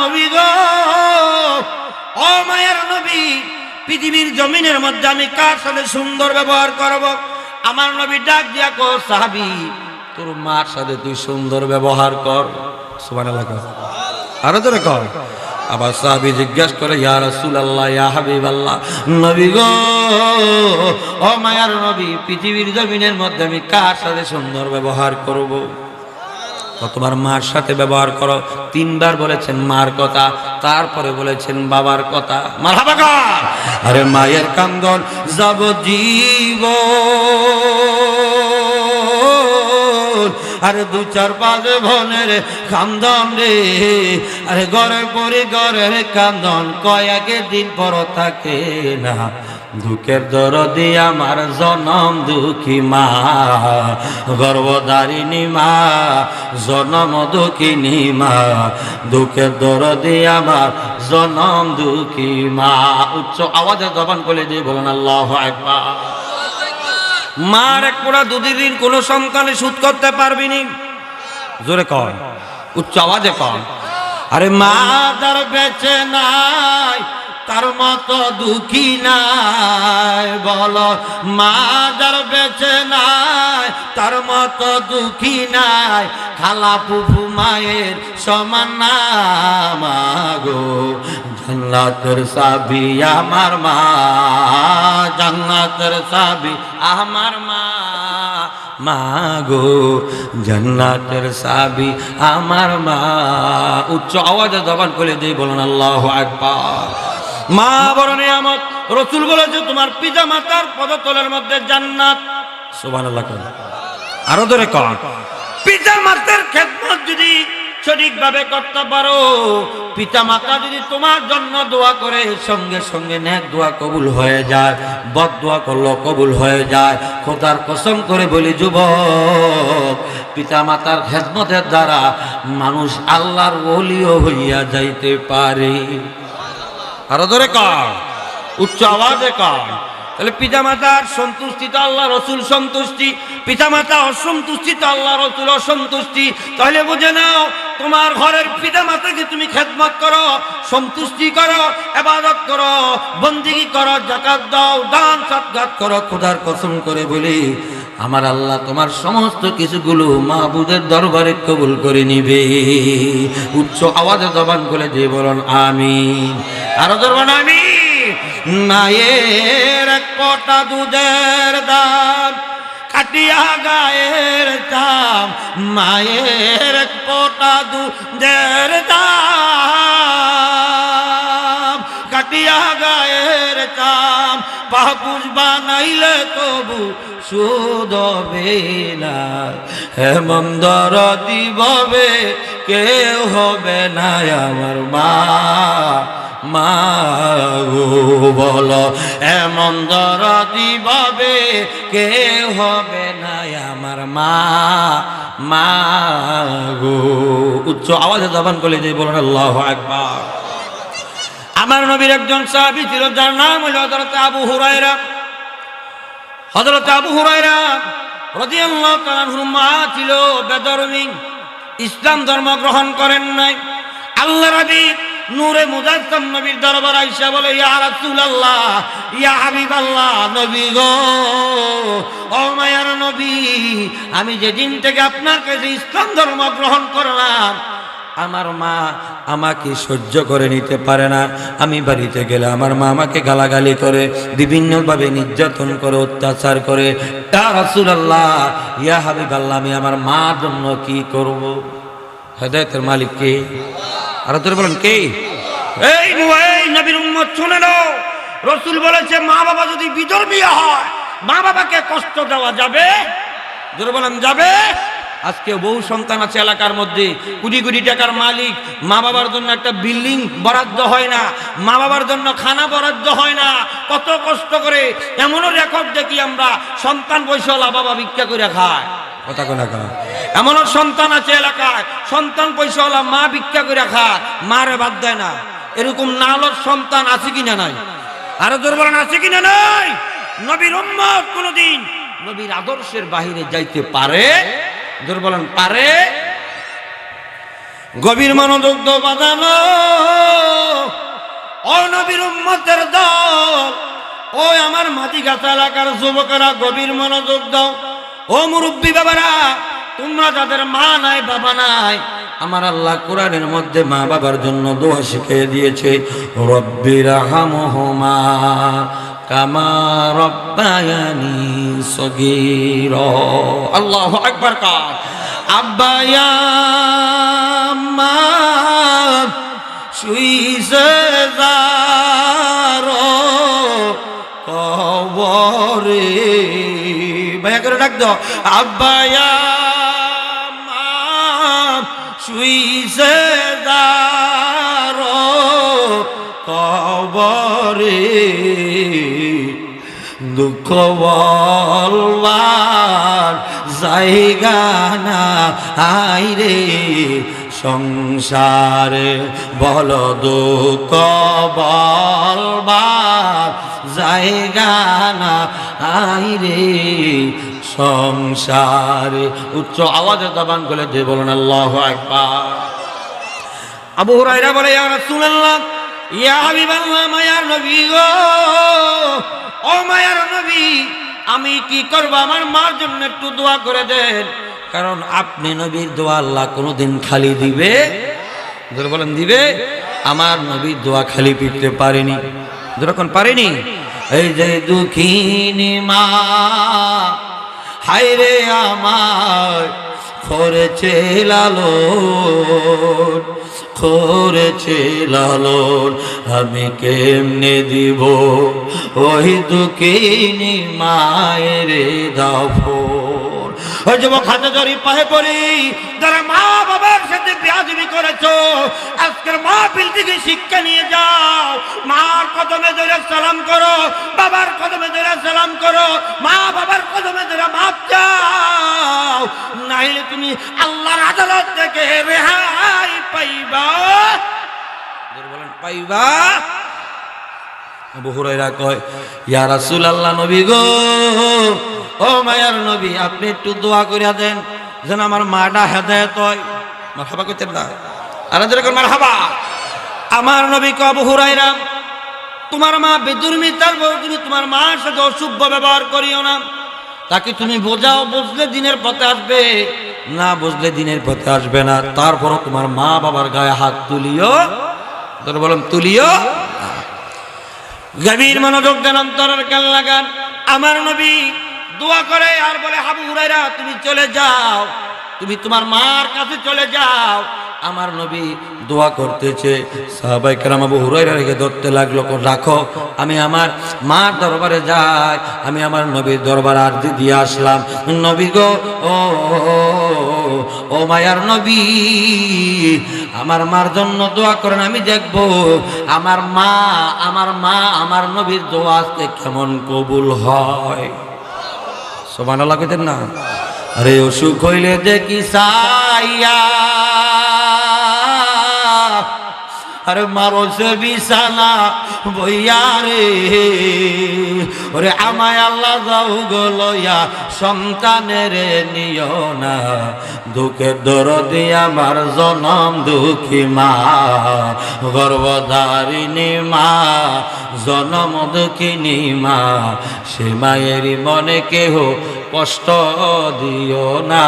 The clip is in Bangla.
নবী গো নবী, পৃথিবীর জমিনের মধ্যে আমি কার সাথে সুন্দর ব্যবহার করব? আমার নবী ডাক দিয়া কো, সাহাবি, তোর মার সাথে তুই সুন্দর ব্যবহার কর। আরও জোরে কর। আবার সাহাবি জিজ্ঞাসা করে, ইয়া রাসূলুল্লাহ, ইয়া হাবিবাল্লাহ, নবী গো, ও মায়ার নবী, পৃথিবীর জমিনের মধ্যে আমি কার সাথে সুন্দর ব্যবহার করব? কতবার মার সাথে ব্যবহার করো? তিনবার বলেছেন মার কথা, তারপরে বলেছেন বাবার কথা। মার আরে মায়ের কান্দন যাব জীব আরে দু চার পাঁচ ভনের কান্দন রে। আরে ঘরে পরে ঘরের কান্দন, কয়েক দিন পর থাকে না। দুঃখের দরদি আমার জনম দুঃখী মা গর্ভধারিণী মা, জনম দুঃখিনী মা, দুঃখের দরদি আমার জনম দুঃখী মা। উচ্চ আওয়াজে জবান করে দিয়ে বলেন, আল্লাহ মার এক পোড়া দুধের ঋণ কোনো সন্তানে সুদ করতে পারবি নি? জোরে কর উচ্চ আওয়াজে কর আরে মা যার বেঁচে নাই। তার মতো দুঃখী নাই। বল, মা যার বেঁচে নাই, তার মতো দুঃখী নাই। খালা ফুফু মায়ের সমান না মাগো জান্নাতের সাবি আমার মা। জান্নাতের সাবি আমার মা। মাগো জান্নাতের সাবি আমার মা। উচ্চ আওয়াজে জবান করে দিয়ে বলুন, আল্লাহ আকবার। মা বলেছে, তোমার পদতলের মধ্যে জান্নাত। আরও যদি সঠিকভাবে করতে পারো পিতা মাতা যদি তোমার দোয়া করে, সঙ্গে সঙ্গে নেক দোয়া কবুল হয়ে যায়, বদ দোয়া করল কবুল হয়ে যায়। খোদার কসম করে বলি, যুবক পিতা মাতার খেদমতের দ্বারা মানুষ আল্লাহর বলিও হইয়া যাইতে পারে। আরও ধরে কর উচ্চ আওয়াজে কর তাহলে পিতামাতার সন্তুষ্টি তো আল্লাহ রসুল সন্তুষ্টি, পিতামাতা অসন্তুষ্টি তো আল্লাহ রসুল অসন্তুষ্টি। তাহলে বুঝে নাও, তোমার ঘরের পিতামাতাকে তুমি খেদমত করো, সন্তুষ্টি করো, এবাদত করো, বন্দিগি করো, জাকাত দাও, দান সৎগাত করো, খোদার কসম করে বলি, আমার আল্লাহ তোমার সমস্ত কিছুগুলো মাহবুদের দরবারে কবুল করে নিবে। উচ্চ আওয়াজে জবান করে দিয়ে বলুন আমি আরও ধরবেন আমি। মায়ের কটা দুধের দাম, কাটিয়া গায়ের দাম মায়ের কটা দুধের দাম, কাটিয়া গায়ের দাম পাপুষ বানাইলে তবু সুদবে না। হেমন্দর দিববে কেউ হবে না আমার মা। মা বল, এমন দরদি বাবে কে হবে না আমার মা। মা গো, উচ্চ আওয়াজে জবান করলে যে বলেন, আল্লাহ একবার আমার নবীর একজন সাহাবী ছিল, যার নাম হলো হযরত আবু হুরায়রা। হযরত আবু হুরায়রা রাদিয়াল্লাহু তাআলা আনহুর মা ছিল বেদরমী ইসলাম ধর্ম গ্রহণ করেন নাই। আল্লাহ নবী নূরে মুজাসসাম নবীর দরবার আইসা বলে, ইয়া রাসূলুল্লাহ, ইয়া হাবিবাল্লাহ, নবী গো, ও মায়ার নবী, আমি যেদিন থেকে আপনার কাছে ইসলাম ধর্ম গ্রহণ করলাম, আমার মা আমাকে সহ্য করে নিতে পারে না। আমি বাড়িতে গেলে আমার মা আমাকে গালাগালি করে, বিভিন্নভাবে নির্যাতন করে, অত্যাচার করে তা রাসূলুল্লাহ, ইয়া হাবিবাল্লাহ, আমি আমার মার জন্য কি করব? হেদায়েতের মালিক কে? আর তোর বলেন কে? এই এই নবীর উম্মত শুনে নাও। রসুল বলেছে মা বাবা যদি বিধর্মীয় হয় মা বাবাকে কষ্ট দেওয়া যাবে? জোরে বলেন যাবে? আজকে বহু সন্তান আছে এলাকার মধ্যে কোটি কোটি টাকার মালিক মা বাবার জন্য একটা বিল্ডিং বরাদ্দ হয় না মা বাবার জন্য খানা বরাদ্দ হয় না। কত কষ্ট করে এমনও রেকর্ড দেখি আমরা সন্তান বৈশালা বাবা ভিক্ষা করে খায়। কথা কোনা? এমনও সন্তান আছে এলাকায়। সন্তান পয়সাওয়ালা মা ভিক্ষা করে খায়, মারে বাদ দেয় না। এরকম নালর সন্তান আছে কিনা নাই? আরও জোর বলেন, আছে কিনা নাই? নবীর উম্মত কোনদিন নবীর আদর্শের বাহিরে যাইতে পারে? জোর বলেন, পারে? গভীর মনোযোগ বাঁধানো ও নবীর উম্মতের দল, ও আমার মাটি গাছা এলাকার যুবকেরা গভীর মনোযোগ দাও। ও মুরব্বী বাবারা তোমরা যাদের মা নাই, বাবা নাই, আমার আল্লাহ কোরআনের মধ্যে মা বাবার জন্য দোয়া শিখিয়ে দিয়েছে রব্বির হামহমা কামা রব্বায়ানি সগীর। আল্লাহ আকবার কার আব্বায়া মা শুইছে কবরে। ভাইয়া করে ডাক দাও আব্বায়া শুইছে যারো কবরে, দুঃখ বলবার জায়গা না আইরে সংসারে বল দুঃখ বলবার জায়গা না আইরে সংসারে। উচ্চ আওয়াজে দাবান করে যে বলেন, আল্লাহ একবার আবু হুরাইরা বলে, ইয়া রাসূলুল্লাহ, ইয়া হাবিবাল্লাহ, মায়ার নবী গো। ও মায়ার নবী, আমি কি করব? আমার মার জন্য একটু দোয়া করে দেন। কারণ আপনি নবীর দোয়া আল্লাহ কোনোদিন খালি দিবে। ধরে বলেন, দিবে? আমার নবীর দোয়া খালি পিটতে পারেনি। যখন পারেনি? এই যে দুঃখিনী মা হায়রে আমার করেছে লালন করেছে লালন, আমি কেমনে দিব? ওই দুঃখিনী মায়ের দাফর ওই যুবক হাতে ধরি পাহে পড়ি, যারা মা বাবার সাথে বিয়াজবি করেছ, আজকের মা বিল থেকে শিক্ষা নিয়ে যাও। মার কদমে ধরে সালাম করো, বাবার কদমে ধরে সালাম করো, মা বাবার আল্লাহর আদালত থেকে রেহাই পাইবা। বলেন, পাইবা। আবু হুরাইরা কয়, ইয়া রাসূলুল্লাহ নবী গো, ও মায়ার নবী, আপনি একটু দোয়া করিয়া দেন, যেন আমার মাটা হেদায়েত হয়। মারহাবা কইতেন না। আর যেরকম মারহাবা। আমার নবী কয়, আবু হুরাইরা তোমার মা বেদুর্মিতার বউ তুমি তোমার মার সাথে অসভ্য ব্যবহার করিও না। তাকে তুমি বোঝাও, বুঝলে দিনের পথে আসবে। না বুঝলে দিনের পথে আসবে না। তারপরও তোমার মা বাবার গায়ে হাত তুলিও, তোর তুলিও? গভীর মনোযোগ দেন, অন্তরের কাল লাগান আমার নবী দোয়া করে আর বলে, হাবু হুরাইরা তুমি চলে যাও। তুমি তোমার মার কাছে চলে যাও। আমার নবী দোয়া করতেছে। সাহাবাই কেরাম আবু হুরাইরা রেখে ধরতে লাগল রাখো, আমি আমার মার দরবারে যাই, আমি আমার নবীর দরবার আরজি দিয়ে আসলাম। নবী গো, ও ও মায়ার নবী, আমার মার জন্য দোয়া করেন, আমি দেখব আমার মা আমার মা, আমার নবীর দোয়া আজকে কেমন কবুল হয়? সমান লাগতেন না। আরে অসুখ হইলে দেখি সাইয়া আরে মারো সে বিছানা বইয়া রে। ওরে আমায় আল্লাহ যাও গলয়া সন্তানের নিও না। দুঃখের দরদি আমার জনম দুঃখী মা, গর্ভধারিণী মা, জনম দুঃখিনী মা। সে মায়েরই মনে কেহ কষ্ট দিও না।